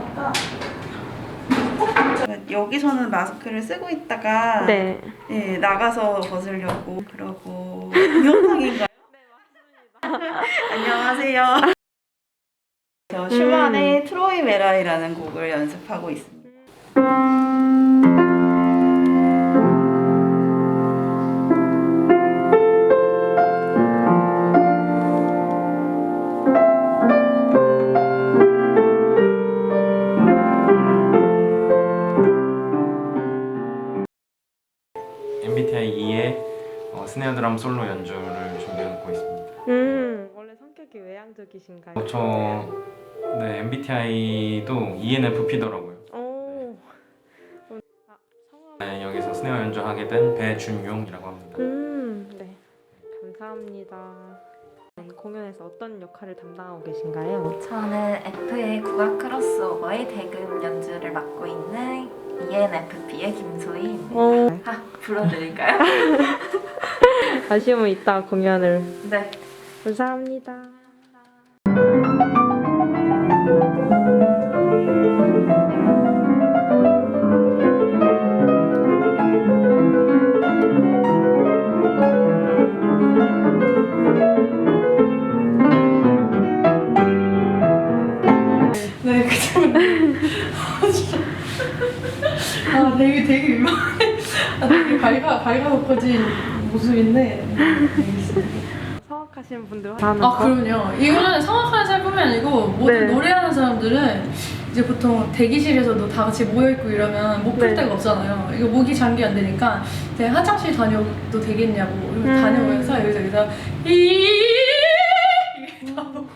나오니까 여기서는 마스크를 쓰고 있다가 네. 예, 나가서 벗으려고 그러고 영상인가요? 안녕하세요. 저 슈만의 음. 트로이 메라이라는 곡을 연습하고 있습니다. MBTI 2의 어, 스네어 드럼 솔로 연주를 준비하고 있습니다. 음, 원래 성격이 외향적이신가요? 어, 저 네, MBTI도 ENFP더라고요. 오. 아, 성함. 네, 여기서 스네어 연주하게 된 배준용이라고 합니다. 음, 네. 감사합니다. 네, 공연에서 어떤 역할을 담당하고 계신가요? 저는 FA 국악 크로스오버의 대금 연주를 맡고 있는 ENFP의 김소희입니다. 오. 아, 불러드릴까요? 아쉬움은 있다 공연을. 네. 감사합니다. 아, 되게, 되게 유명해. 아, 되게 밝아, 밝아놓고진 모습인데. 알겠습니다. 성악하시는 분들 하는 아, 그럼요. 이거는 성악하는 사람뿐만 아니고, 모든 네. 노래하는 사람들은 이제 보통 대기실에서도 다 같이 모여있고 이러면 목 풀 네. 데가 없잖아요. 이거 목이 장기 안 되니까, 이제 화장실 다녀도 되겠냐고. 이러면 음. 다녀오면서 여기서 여기서 이 이게 다 녹음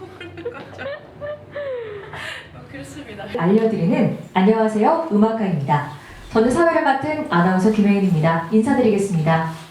알려드리는 안녕하세요 음악가입니다. 저는 사회를 맡은 아나운서 김혜인입니다. 인사드리겠습니다.